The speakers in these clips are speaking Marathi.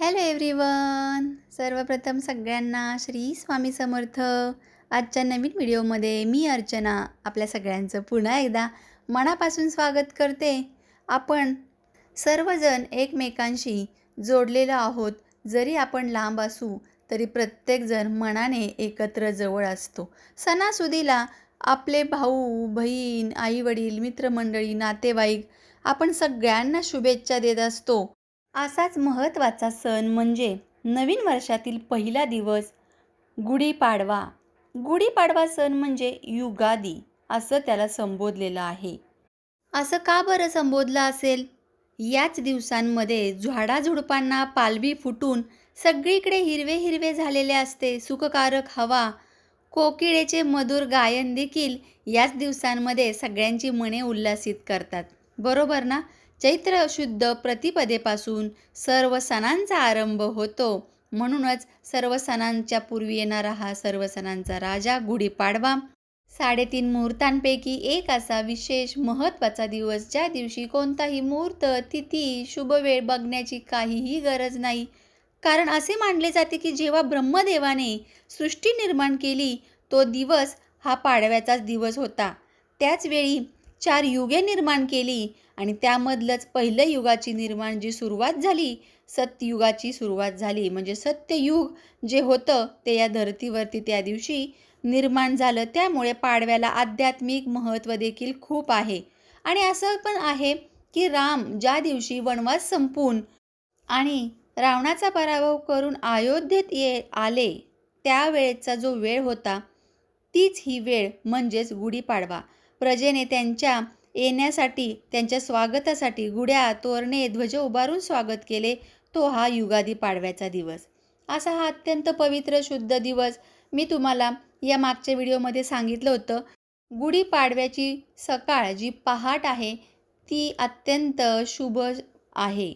हॅलो एव्हरीवन सर्वप्रथम सगळ्यांना श्री स्वामी समर्थ. आजच्या नवीन व्हिडिओमध्ये मी अर्चना आपल्या सगळ्यांचं पुन्हा एकदा मनापासून स्वागत करते. आपण सर्वजण एकमेकांशी जोडलेलो आहोत. जरी आपण लांब असू तरी प्रत्येकजण मनाने एकत्र जवळ असतो. सणासुदीला आपले भाऊ बहीण आईवडील मित्रमंडळी नातेवाईक आपण सगळ्यांना शुभेच्छा देत असतो. असाच महत्त्वाचा सण म्हणजे नवीन वर्षातील पहिला दिवस गुढीपाडवा. गुढीपाडवा सण म्हणजे युगादी असं त्याला संबोधलेलं आहे. असं का बरं संबोधलं असेल? याच दिवसांमध्ये झाडाझुडपांना पालवी फुटून सगळीकडे हिरवे हिरवे झालेले असते सुखकारक हवा. कोकिळेचे मधुर गायन देखील याच दिवसांमध्ये सगळ्यांची मने उल्हासित करतात. बरोबर ना? चैत्र शुद्ध प्रतिपदेपासून सर्व सणांचा आरंभ होतो. म्हणूनच सर्व सणांच्या पूर्वी येणारा हा सर्व सणांचा राजा गुढीपाडवा. साडेतीन मुहूर्तांपैकी एक असा विशेष महत्त्वाचा दिवस ज्या दिवशी कोणताही मुहूर्त तिथी शुभवेळ बघण्याची काहीही गरज नाही. कारण असे मानले जाते की जेव्हा ब्रह्मदेवाने सृष्टी निर्माण केली तो दिवस हा पाडव्याचाच दिवस होता. त्याचवेळी चार युगे निर्माण केली आणि त्यामधलंच पहिलं युगाची निर्माण जी सुरुवात झाली सत्ययुगाची सुरुवात झाली. म्हणजे सत्ययुग जे होतं ते या धर्तीवरती त्या दिवशी निर्माण झालं. त्यामुळे पाडव्याला आध्यात्मिक महत्त्व देखील खूप आहे. आणि असं पण आहे की राम ज्या दिवशी वनवास संपून आणि रावणाचा पराभव करून अयोध्येत ये आले त्यावेळेचा जो वेळ होता तीच ही वेळ म्हणजेच गुढीपाडवा. प्रजेने त्यांच्या येण्यासाठी त्यांच्या स्वागतासाठी गुड्या तोरणे ध्वज उभारून स्वागत केले. तो हा युगादी पाडव्याचा दिवस. असा हा अत्यंत पवित्र शुद्ध दिवस. मी तुम्हाला या मागच्या व्हिडिओमध्ये सांगितलं होतं. गुढीपाडव्याची सकाळ जी पहाट आहे ती अत्यंत शुभ आहे.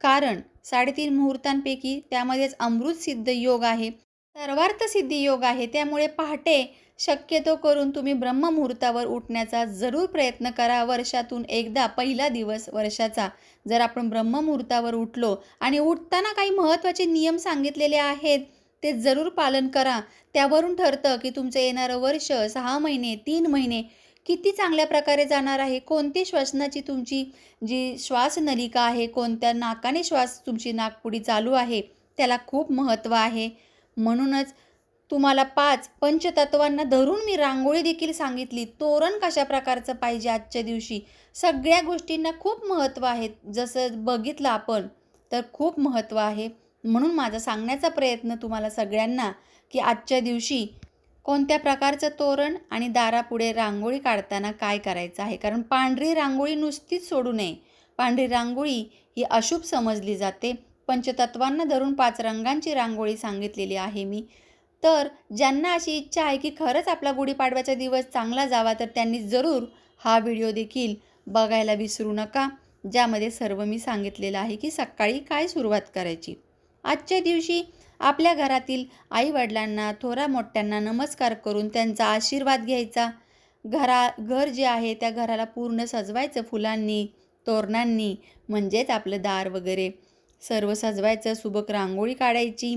कारण साडेतीन मुहूर्तांपैकी त्यामध्येच अमृत सिद्ध योग आहे. सर्वार्थ सिद्धी योग आहे. त्यामुळे पहाटे शक्यतो करून तुम्ही ब्रह्ममुहूर्तावर उठण्याचा जरूर प्रयत्न करा. वर्षातून एकदा पहिला दिवस वर्षाचा. जर आपण ब्रह्ममुहूर्तावर उठलो आणि उठताना काही महत्त्वाचे नियम सांगितलेले आहेत ते जरूर पालन करा. त्यावरून ठरतं की तुमचं येणारं वर्ष सहा महिने तीन महिने किती चांगल्या प्रकारे जाणार आहे. कोणती श्वसनाची तुमची जी श्वासनलिका आहे कोणत्या नाकाने श्वास तुमची नाकपुडी चालू आहे त्याला खूप महत्त्व आहे. म्हणूनच तुम्हाला पाच पंचतत्वांना धरून मी रांगोळी देखील सांगितली. तोरण कशा प्रकारचं पाहिजे आजच्या दिवशी? सगळ्या गोष्टींना खूप महत्त्व आहे. जसं बघितलं आपण तर खूप महत्त्व आहे. म्हणून माझा सांगण्याचा प्रयत्न तुम्हाला सगळ्यांना की आजच्या दिवशी कोणत्या प्रकारचं तोरण आणि दारापुढे रांगोळी काढताना काय करायचं आहे? कारण पांढरी रांगोळी नुसतीच सोडू नये. पांढरी रांगोळी ही अशुभ समजली जाते. पंचतत्वांना धरून पाच रंगांची रांगोळी सांगितलेली आहे मी. तर ज्यांना अशी इच्छा आहे की खरंच आपला गुढीपाडव्याचा दिवस चांगला जावा तर त्यांनी जरूर हा व्हिडिओ देखील बघायला विसरू नका. ज्यामध्ये सर्व मी सांगितलेलं आहे की सकाळी काय सुरुवात करायची? आजच्या दिवशी आपल्या घरातील आईवडिलांना थोरा मोठ्यांना नमस्कार करून त्यांचा आशीर्वाद घ्यायचा. घरा घर जे आहे त्या घराला पूर्ण सजवायचं फुलांनी तोरणांनी म्हणजेच आपलं दार वगैरे. सर्व सजवायचं सुबक रांगोळी काढायची.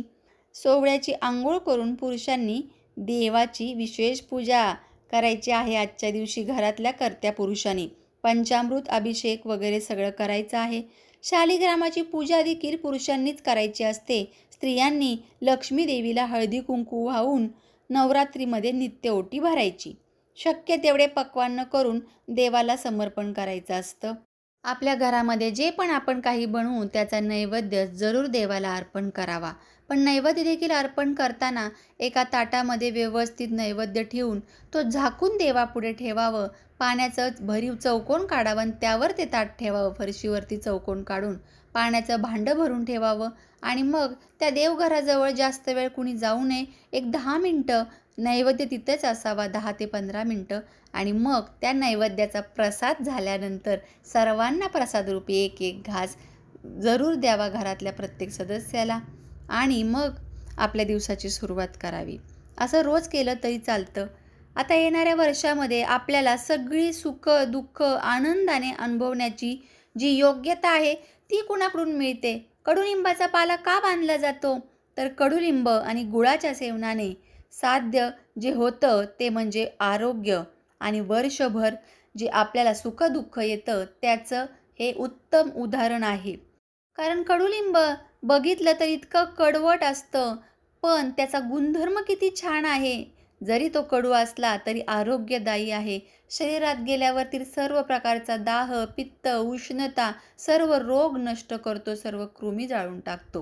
सोवळ्याची आंघोळ करून पुरुषांनी देवाची विशेष पूजा करायची आहे आजच्या दिवशी घरातल्या कर्त्या पुरुषांनी. पंचामृत अभिषेक वगैरे सगळं करायचं आहे. शालिग्रामाची पूजा देखील पुरुषांनीच करायची असते. स्त्रियांनी लक्ष्मी देवीला हळदी कुंकू वाहून नवरात्रीमध्ये नित्य ओटी भरायची. शक्य तेवढे पक्वान्न करून देवाला समर्पण करायचं असतं. आपल्या घरामध्ये जे पण आपण काही बनवू त्याचा नैवेद्य जरूर देवाला अर्पण करावा. पण नैवेद्य देखील अर्पण करताना एका ताटामध्ये व्यवस्थित नैवेद्य ठेवून तो झाकून देवापुढे ठेवावं. पाण्याचं भरीव चौकोन काढावं आणि त्यावर ते ताट ठेवावं. फरशीवरती चौकोन काढून पाण्याचं भांडं भरून ठेवावं. आणि मग त्या देवघराजवळ जास्त वेळ कुणी जाऊ नये. एक दहा मिनटं नैवेद्य तिथेच असावा दहा ते पंधरा मिनटं. आणि मग त्या नैवेद्याचा प्रसाद झाल्यानंतर सर्वांना प्रसादरूपी एक एक घास जरूर द्यावा घरातल्या प्रत्येक सदस्याला. आणि मग आपल्या दिवसाची सुरुवात करावी. असं रोज केलं तरी चालतं. आता येणाऱ्या वर्षामध्ये आपल्याला सगळी सुख दुःख आनंदाने अनुभवण्याची जी योग्यता आहे ती कुणाकडून मिळते? कडुलिंबाचा पाला का बांधला जातो? तर कडुलिंब आणि गुळाच्या सेवनाने साध्य जे होतं ते म्हणजे आरोग्य आणि वर्षभर जे आपल्याला सुखदुःख येतं त्याचं हे उत्तम उदाहरण आहे. कारण कडुलिंब बघितलं तर इतकं कडवट असतं पण त्याचा गुणधर्म किती छान आहे. जरी तो कडू असला तरी आरोग्यदायी आहे. शरीरात गेल्यावरती सर्व प्रकारचा दाह पित्त उष्णता सर्व रोग नष्ट करतो सर्व कृमी जाळून टाकतो.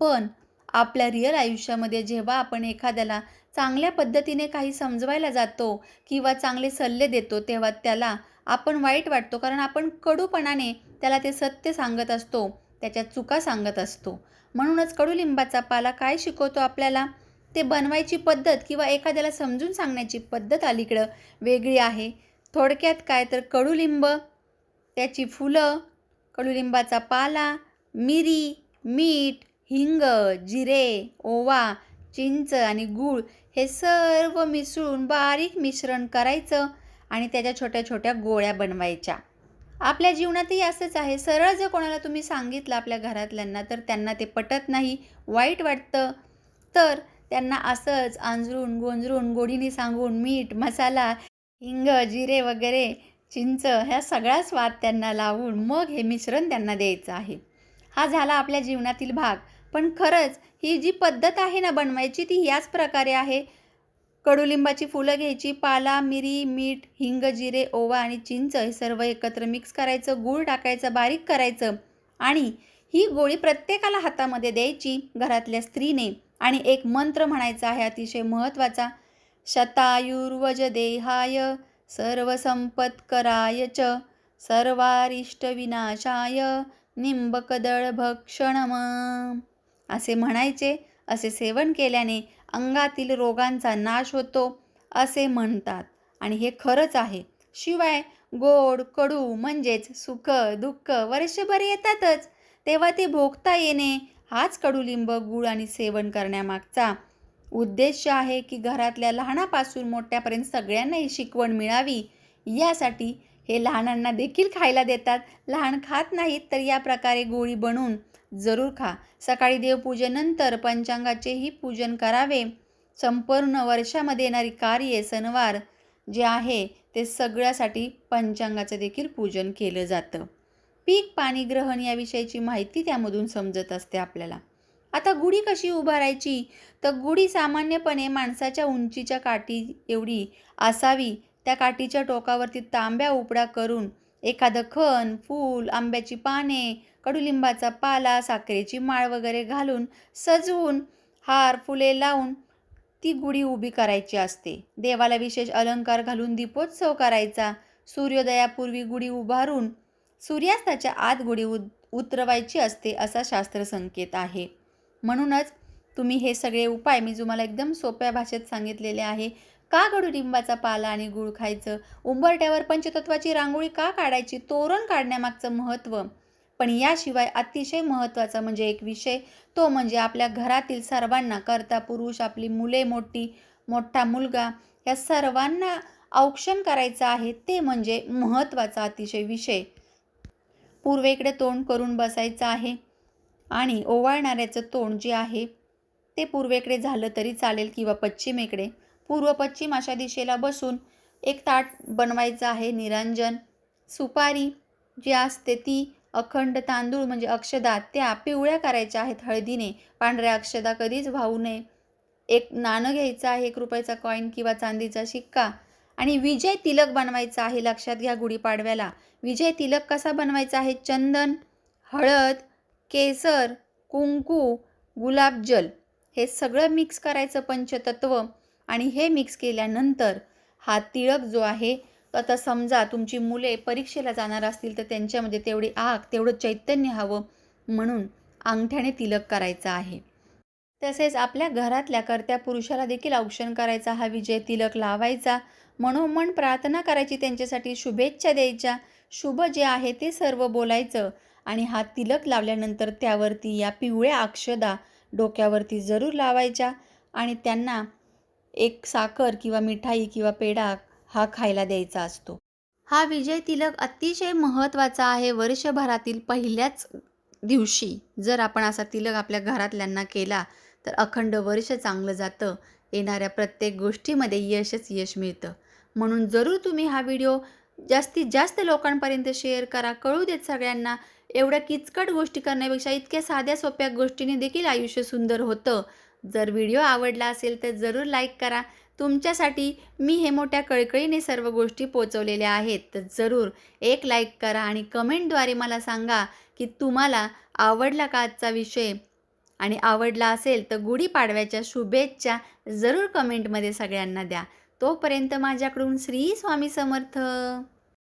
पण आपल्या रिअल आयुष्यामध्ये जेव्हा आपण एखाद्याला चांगल्या पद्धतीने काही समजवायला जातो किंवा चांगले सल्ले देतो तेव्हा त्याला आपण वाईट वाटतो. कारण आपण कडूपणाने त्याला ते सत्य सांगत असतो त्याच्या चुका सांगत असतो. म्हणूनच कडुलिंबाचा पाला काय शिकवतो आपल्याला? ते बनवायची पद्धत किंवा एखाद्याला समजून सांगण्याची पद्धत अलीकडं वेगळी आहे. थोडक्यात काय तर कडुलिंब त्याची फुलं कडुलिंबाचा पाला मिरी मीठ हिंग जिरे ओवा चिंच आणि गूळ हे सर्व मिसळून बारीक मिश्रण करायचं आणि त्याच्या छोट्या छोट्या गोळ्या बनवायच्या. आपल्या जीवनातही असंच आहे. सरळ जर कोणाला तुम्ही सांगितलं आपल्या घरातल्यांना तर त्यांना ते पटत नाही वाईट वाटतं. तर त्यांना असंच आंजरून गोंजरून गोडीने सांगून मीठ मसाला हिंग जिरे वगैरे चिंच ह्या सगळा स्वाद त्यांना लावून मग हे मिश्रण त्यांना द्यायचं आहे. हा झाला आपल्या जीवनातील भाग. पण खरंच ही जी पद्धत आहे ना बनवायची ती याच प्रकारे आहे. कडुलिंबाची फुलं घ्यायची पाला मिरी मीठ हिंग जिरे ओवा आणि चिंच हे सर्व एकत्र मिक्स करायचं गूळ टाकायचं बारीक करायचं आणि ही गोळी प्रत्येकाला हातामध्ये द्यायची घरातल्या स्त्रीने आणि एक मंत्र म्हणायचा आहे अतिशय महत्त्वाचा. शतायुर्वज देहाय सर्वसंपत्कराय च सर्वारिष्टविनाशाय निंबकदळभक्षणम असे म्हणायचे. असे सेवन केल्याने अंगातील रोगांचा नाश होतो असे म्हणतात. आणि हे खरंच आहे. शिवाय गोड कडू म्हणजेच सुख दुःख वर्षभर येतातच. तेव्हा ते भोगता येणे हाच कडुलिंब गूळ आणि सेवन करण्यामागचा उद्देश आहे की घरातल्या लहानापासून मोठ्यापर्यंत सगळ्यांना ही शिकवण मिळावी. यासाठी हे लहानांना देखील खायला देतात. लहान खात नाहीत तर या प्रकारे गोळी बनवून जरूर खा. सकाळी देवपूजेनंतर पंचांगाचेही पूजन करावे. संपूर्ण वर्षामध्ये येणारी कार्ये सणवार जे आहे ते सगळ्यासाठी पंचांगाचं देखील पूजन केलं जातं. पीक पाणी ग्रहण याविषयीची माहिती त्यामधून समजत असते आपल्याला. आता गुढी कशी उभारायची? तर गुढी सामान्यपणे माणसाच्या उंचीच्या काठी एवढी असावी त्या काठीच्या टोकावरती तांब्या उपडा करून एखादं खण फूल आंब्याची पाने कडुलिंबाचा पाला साखरेची माळ वगैरे घालून सजवून हार फुले लावून ती गुढी उभी करायची असते. देवाला विशेष अलंकार घालून दीपोत्सव करायचा. सूर्योदयापूर्वी गुढी उभारून सूर्यास्ताच्या आत गुढी उद उतरवायची असते असा शास्त्र संकेत आहे. म्हणूनच तुम्ही हे सगळे उपाय मी तुम्हाला एकदम सोप्या भाषेत सांगितलेले आहे. का कडुलिंबाचा पाला आणि गुळ खायचं? उंबरट्यावर पंचतत्वाची रांगोळी का काढायची? तोरण काढण्यामागचं महत्त्व? पण याशिवाय अतिशय महत्त्वाचा म्हणजे एक विषय तो म्हणजे आपल्या घरातील सर्वांना करता पुरुष आपली मुले मोठी मोठा मुलगा या सर्वांना औक्षण करायचं आहे ते म्हणजे महत्त्वाचा अतिशय विषय. पूर्वेकडे तोंड करून बसायचं आहे आणि ओवाळणाऱ्याचं तोंड जे आहे ते पूर्वेकडे झालं तरी चालेल किंवा पश्चिमेकडे. पूर्व पश्चिम अशा दिशेला बसून एक ताट बनवायचं आहे निरंजन सुपारी जी असते ती अखंड तांदूळ म्हणजे अक्षदा त्या पिवळ्या करायच्या आहेत हळदीने. पांढऱ्या अक्षदा कधीच वाहू नये. एक नाणं घ्यायचं आहे एक रुपयाचा कॉईन किंवा चांदीचा शिक्का. आणि विजय तिलक बनवायचा आहे लक्षात घ्या गुढीपाडव्याला. विजय तिलक कसा बनवायचा आहे? चंदन हळद केसर कुंकू गुलाबजल हे सगळं मिक्स करायचं पंचतत्व आणि हे मिक्स केल्यानंतर हा तिळक जो आहे आता समजा तुमची मुले परीक्षेला जाणार असतील तर त्यांच्यामध्ये तेवढी आग तेवढं चैतन्य हवं म्हणून अंगठ्याने तिलक करायचा आहे. तसेच आपल्या घरातल्या कर्त्या पुरुषाला देखील औक्षण करायचा हा विजय तिलक लावायचा. मनोमन प्रार्थना करायची त्यांच्यासाठी शुभेच्छा द्यायच्या. शुभ जे आहे ते सर्व बोलायचं आणि हा तिलक लावल्यानंतर त्यावरती या पिवळ्या अक्षदा डोक्यावरती जरूर लावायच्या आणि त्यांना एक साखर किंवा मिठाई किंवा पेढा हा खायला द्यायचा असतो. हा विजय तिलक अतिशय महत्त्वाचा आहे वर्षभरातील पहिल्याच दिवशी. जर आपण असा तिलक आपल्या घरातल्यांना केला तर अखंड वर्ष चांगलं जातं. येणाऱ्या प्रत्येक गोष्टीमध्ये यशच यश मिळतं. म्हणून जरूर तुम्ही हा व्हिडिओ जास्तीत जास्त लोकांपर्यंत शेअर करा. कळू देत सगळ्यांना एवढ्या किचकट गोष्टी करण्यापेक्षा इतक्या साध्या सोप्या गोष्टीने देखील आयुष्य सुंदर होतं. जर व्हिडिओ आवडला असेल तर जरूर लाईक करा. तुमच्यासाठी मी हे मोठ्या कळकळीने सर्व गोष्टी पोचवलेल्या आहेत. तर जरूर एक लाईक करा आणि कमेंटद्वारे मला सांगा की तुम्हाला आवडला का आजचा विषय? आणि आवडला असेल तर गुढीपाडव्याच्या शुभेच्छा जरूर कमेंटमध्ये सगळ्यांना द्या. तोपर्यंत माझ्याकडून श्री स्वामी समर्थ.